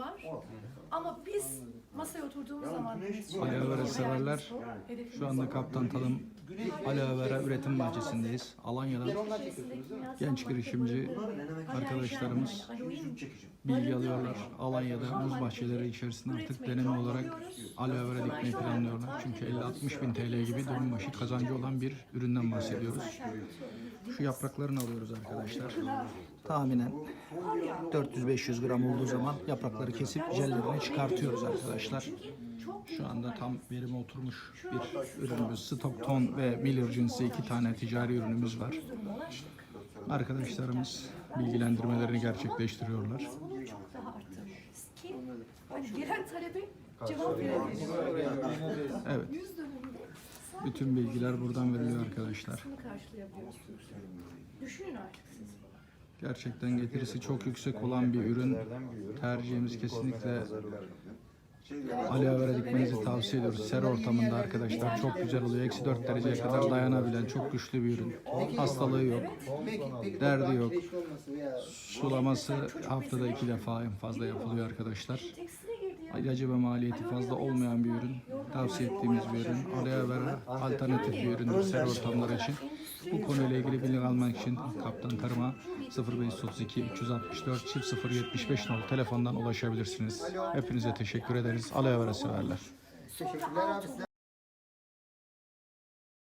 var. Ama biz masaya oturduğumuz zaman Aloe vera severler. Şu anda Kaptan Talım Aloe Vera Üretim Bahçesi'ndeyiz. Alanya'dan genç girişimci arkadaşlarımız bilgi alıyorlar. Alanya'da muz bahçeleri içerisinde artık deneme olarak aloe vera dikmeyi planlıyorlar. Çünkü 50-60 bin TL gibi dönüm başı kazancı olan bir üründen bahsediyoruz. Şu yapraklarını alıyoruz arkadaşlar. Tahminen 400-500 gram olduğu zaman yaprakları kesip jellerini çıkartıyoruz arkadaşlar. Şu anda tam verime oturmuş bir ürünümüz. Stockton ve Miller cinsi iki tane ticari ürünümüz var. Arkadaşlarımız bilgilendirmelerini gerçekleştiriyorlar. Bunun çok daha arttırmalıyız ki hani gelen talebe cevap verebiliriz. Evet, bütün bilgiler buradan veriliyor arkadaşlar. Düşünün artık siz. Gerçekten getirisi çok yüksek olan bir ürün. Tercihimiz kesinlikle aloe vera dikmenizi tavsiye ediyoruz. Ser ortamında arkadaşlar çok güzel oluyor. Eksi 4 dereceye kadar dayanabilen çok güçlü bir ürün. Hastalığı yok. Derdi yok. Sulaması haftada iki defa en fazla yapılıyor arkadaşlar. Ve maliyeti fazla olmayan bir ürün. Tavsiye ettiğimiz bir ürün. Aloe vera alternatif bir ürün ser ortamları için. Bu konuyla ilgili bilgi almak için Kaptan Tarım'a 0532 364 çift 075 nolu telefondan ulaşabilirsiniz. Hepinize teşekkür ederiz. Aloe vera severler. Teşekkürler abi.